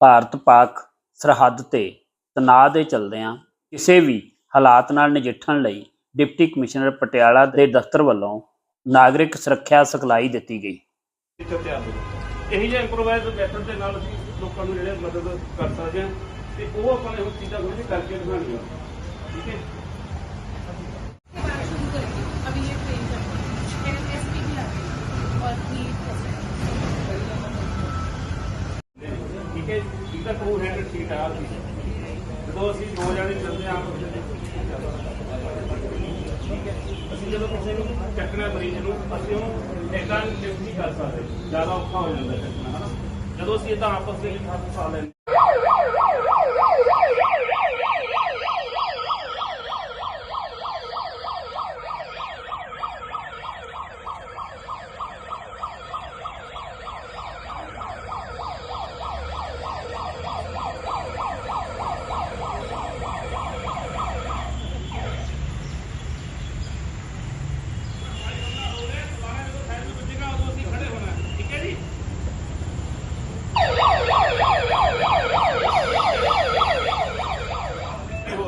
ਭਾਰਤ ਪਾਕ ਸਰਹੱਦ ਤੇ ਤਣਾਅ ਦੇ ਚਲਦਿਆਂ ਕਿਸੇ ਵੀ ਹਾਲਾਤ ਨਾਲ ਨਜਿੱਠਣ ਲਈ ਡਿਪਟੀ ਕਮਿਸ਼ਨਰ ਪਟਿਆਲਾ ਦੇ ਦਫ਼ਤਰ ਵੱਲੋਂ ਨਾਗਰਿਕ ਸੁਰੱਖਿਆ ਸਿਖਲਾਈ ਦਿੱਤੀ ਗਈ। ਇਹੀ ਜਿਹਾ ਇੰਪਰੋਵਾਈਜ਼ ਮੈਥਡ ਦੇ ਨਾਲ ਅਸੀਂ ਲੋਕਾਂ ਨੂੰ ਜਿਹੜੇ ਮਦਦ ਕਰ ਸਕਦੇ ਹਾਂ ਤੇ ਉਹ ਆਪਾਂ ਨੇ ਹੁਣ ਚੀਜ਼ਾਂ ਥੋੜੀ ਕਰਕੇ ਦਿਖਾਉਣੀਆਂ। ਠੀਕ ਹੈ? ਠੀਕ ਹੈ ਜੀ ਇਹਦਾ ਟੂ ਹੈਂਡ ਸੀਟ ਆ ਸੀ। ਜਦੋਂ ਅਸੀਂ ਦੋ ਜਾਣੇ ਚੱਲਦੇ ਹਾਂ, ਆਪਸ ਵਿੱਚ ਠੀਕ ਹੈ। ਅਸੀਂ ਜਦੋਂ ਕਿਸੇ ਨੂੰ ਚੱਕਣਾ ਮਰੀਜ਼ ਨੂੰ, ਅਸੀਂ ਉਹਨੂੰ ਏਦਾਂ ਲਿਫਟ ਨਹੀਂ ਕਰ ਸਕਦੇ। ਜ਼ਿਆਦਾ ਔਖਾ ਹੋ ਜਾਂਦਾ ਚੱਕਣਾ, ਹਨਾ। ਜਦੋਂ ਅਸੀਂ ਇਦਾਂ ਆਪਸ ਦੇ ਵਿੱਚ ਹੱਥ ਪਾ ਲੈਂਦੇ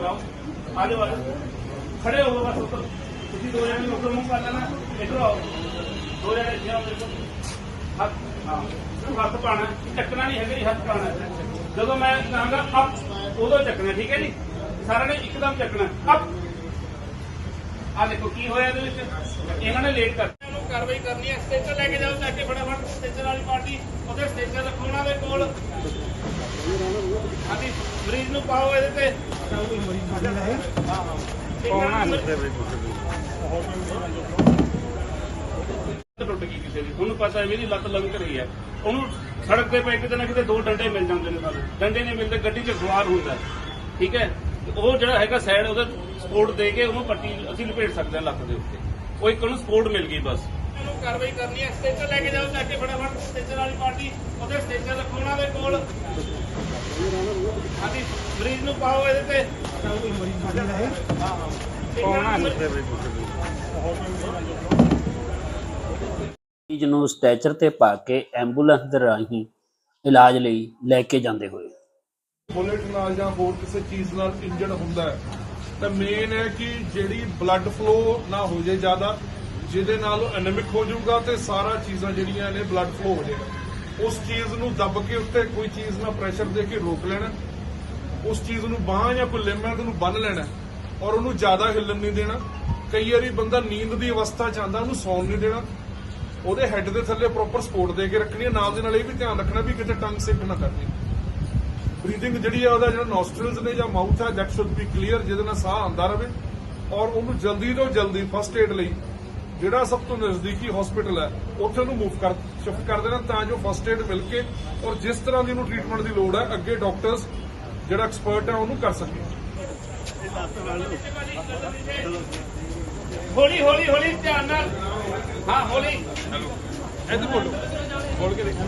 ਹੋ ਰਹਾ ਆ ਜਾਓ। ਖੜੇ ਹੋ, ਬਸ ਉੱਪਰ। ਤੁਸੀਂ ਦੋ ਜਣੇ ਉੱਪਰ ਮੂੰਹ ਕਰ ਲੈਣਾ। ਇੱਧਰ ਆਓ। ਦੋ ਜਣੇ ਇੱਥੇ ਆਓ, ਦੇਖੋ। ਹੱਥ, ਹਾਂ। ਹੱਥ ਪਾਣਾ ਚੱਕਣਾ ਨਹੀਂ ਹੈਗਾ ਜੀ, ਹੱਥ ਪਾਣਾ ਜਦੋਂ ਮੈਂ ਕਹਾਂਗਾ ਅਪ ਉਦੋਂ ਚੱਕਣਾ, ਠੀਕ ਹੈ ਜੀ? ਸਾਰਿਆਂ ਨੇ ਇੱਕਦਮ ਚੱਕਣਾ ਅਪ ਆ ਦੇਖੋ ਕੀ ਹੋਇਆ ਇਹਦੇ ਵਿੱਚ। ਇਹਨਾਂ ਨੇ ਲੇਟ ਕਰ ਉਹਨੂੰ ਕਾਰਵਾਈ ਕਰਨੀ ਹੈ। ਸਟੇਸ਼ਨ ਲੈ ਕੇ ਜਾਓ ਜਾ ਕੇ ਫਟਾਫਟ। ਸਟੇਚਰ ਵਾਲੀ ਪਾਰਟੀ ਉਹਦੇ ਸਟੇਚਰ ਰੱਖੋ ਉਹਨਾਂ ਦੇ ਕੋਲ। ਹਾਂਜੀ ਮਰੀਜ਼ ਨੂੰ ਪਾਓ ਇਹਦੇ ਤੇ। ਟੁੱਟ ਗਈ ਕਿਸੇ ਦੀ ਉਹਨੂੰ ਪਤਾ ਹੈ ਵੀ ਲੱਤ ਲੰਘ ਰਹੀ ਹੈ। ਉਹਨੂੰ ਸੜਕ ਤੇ ਪੈ ਕਿਤੇ ਨਾ ਕਿਤੇ ਦੋ ਡੰਡੇ ਮਿਲ ਜਾਂਦੇ ਨੇ ਸਾਨੂੰ। ਡੰਡੇ ਨਹੀਂ ਮਿਲਦੇ, ਗੱਡੀ 'ਚ ਸਵਾਰ ਹੁੰਦਾ ਠੀਕ ਹੈ? ਉਹ ਜਿਹੜਾ ਹੈਗਾ ਸਾਈਡ ਉਹਦੇ ਸਪੋਰਟ ਦੇ ਕੇ ਉਹਨੂੰ ਪੱਟੀ ਅਸੀਂ ਲਪੇਟ ਸਕਦੇ ਹਾਂ ਲੱਤ ਦੇ ਉੱਤੇ। ਉਹ ਇੱਕ ਉਹਨੂੰ ਸਪੋਰਟ ਮਿਲ ਗਈ ਬਸ। ਉਹਨੂੰ ਕਾਰਵਾਈ ਕਰਨੀ ਹੈ। ਸਟੇਸ਼ਨ ਲੈ ਕੇ ਜਾਓ ਜਾ ਕੇ ਫਟਾਫਟ। ਸਟੇਸ਼ਨ ਵਾਲੀ ਪਾਰਟੀ ਉਹਦੇ ਸਟੇਸ਼ਨ ਰੱਖੋ ਉਹਨਾਂ ਦੇ ਕੋਲ। ਹਾਂਜੀ ਮਰੀਜ਼ ਨੂੰ ਪਾਓ ਇਹਦੇ ਤੇ। ਹਾਂ ਹਾਂ ਪਾਉਣਾ ਮਰੀਜ਼ ਨੂੰ ਸਟੈਚਰ ਤੇ ਪਾ ਕੇ ਐਂਬੂਲੈਂਸ ਦੇ ਰਾਹੀਂ ਇਲਾਜ ਲਈ ਲੈ ਕੇ ਜਾਂਦੇ ਹੋਏ। ਬੁਲੇਟ ਨਾਲ ਜਾਂ ਹੋਰ ਕਿਸੇ ਚੀਜ਼ ਨਾਲ ਇੰਜਰਡ ਹੁੰਦਾ ਹੈ ਤਾਂ ਮੇਨ ਹੈ ਕਿ ਜਿਹੜੀ ਬਲੱਡ ਫਲੋ ਨਾ ਹੋ ਜੇ ਜ਼ਿਆਦਾ ਜਿਹਦੇ ਨਾਲ ਉਹ ਐਨੇਮਿਕ ਹੋ ਜਾਊਗਾ ਤੇ ਸਾਰਾ ਚੀਜ਼ਾਂ ਜਿਹੜੀਆਂ ਨੇ ਬਲੱਡ ਫਲੋ ਹੋ ਜਾਏਗਾ। ਉਸ ਚੀਜ਼ ਨੂੰ ਦੱਬ ਕੇ ਉੱਤੇ ਕੋਈ ਚੀਜ਼ ਨਾਲ ਪ੍ਰੈਸ਼ਰ ਦੇ ਕੇ ਰੋਕ ਲੈਣਾ, ਉਸ ਚੀਜ਼ ਨੂੰ ਬਾਹਾਂ ਜਾਂ ਕੋਈ ਲਿੰਮ ਹੈ ਉਹਨੂੰ ਬੰਨ ਲੈਣਾ ਔਰ ਉਹਨੂੰ ਜ਼ਿਆਦਾ ਹਿੱਲਣ ਨਹੀਂ ਦੇਣਾ। ਕਈ ਵਾਰੀ ਬੰਦਾ ਨੀਂਦ ਦੀ ਅਵਸਥਾ ਚ ਆਂਦਾ ਉਹਨੂੰ ਸੌਣ ਨਹੀਂ ਦੇਣਾ। ਉਹਦੇ ਹੈੱਡ ਦੇ ਥੱਲੇ ਪ੍ਰੋਪਰ ਸਪੋਰਟ ਦੇ ਕੇ ਰੱਖਣੀ ਹੈ। ਨਾਲ ਦੇ ਨਾਲ ਇਹ ਵੀ ਧਿਆਨ ਰੱਖਣਾ ਵੀ ਕਿਤੇ ਟੰਗ ਸਿਪ ਨਾ ਕਰਨੀ। ਬਰੀਥਿੰਗ ਜਿਹੜੀ ਹੈ ਉਹਦਾ ਜਿਹੜਾ ਨੋਸਟ੍ਰਲਸ ਨੇ ਜਾਂ ਮਾਊਥ ਹੈ ਦੈਟ ਸ਼ੁੱਡ ਬੀ ਕਲੀਅਰ ਜਿਹਦੇ ਨਾਲ ਸਾਹ ਆਂਦਾ ਰਹੇ ਔਰ ਉਹਨੂੰ ਜਲਦੀ ਤੋਂ ਜਲਦੀ ਫਸਟ ਏਡ ਲਈ ਜਿਹੜਾ ਸਭ ਤੋਂ ਨਜ਼ਦੀਕੀ ਹਸਪੀਟਲ ਹੈ ਉੱਥੇ ਉਹਨੂੰ ਮੂਵ ਕਰ ਸ਼ਿਫਟ ਕਰ ਦੇਣਾ ਤਾਂ ਜੋ ਫਸਟ ਏਡ ਮਿਲ ਕੇ ਔਰ ਜਿਸ ਤਰ੍ਹਾਂ ਦੀ ਉਹਨੂੰ ਟ੍ਰੀਟਮੈਂਟ ਦੀ ਲੋੜ ਹੈ ਅੱਗੇ ਡਾਕਟਰਸ ਜਿਹੜਾ ਐਕਸਪਰਟ ਹੈ ਉਹਨੂੰ ਕਰ ਸਕੇ ਹੌਲੀ ਹੌਲੀ ਹੌਲੀ ਧਿਆਨ ਨਾਲ। ਹਾਂ ਹੌਲੀ। ਇੱਧਰ ਬੋਲੋ। ਬੋਲ ਕੇ ਦੇਖੋ।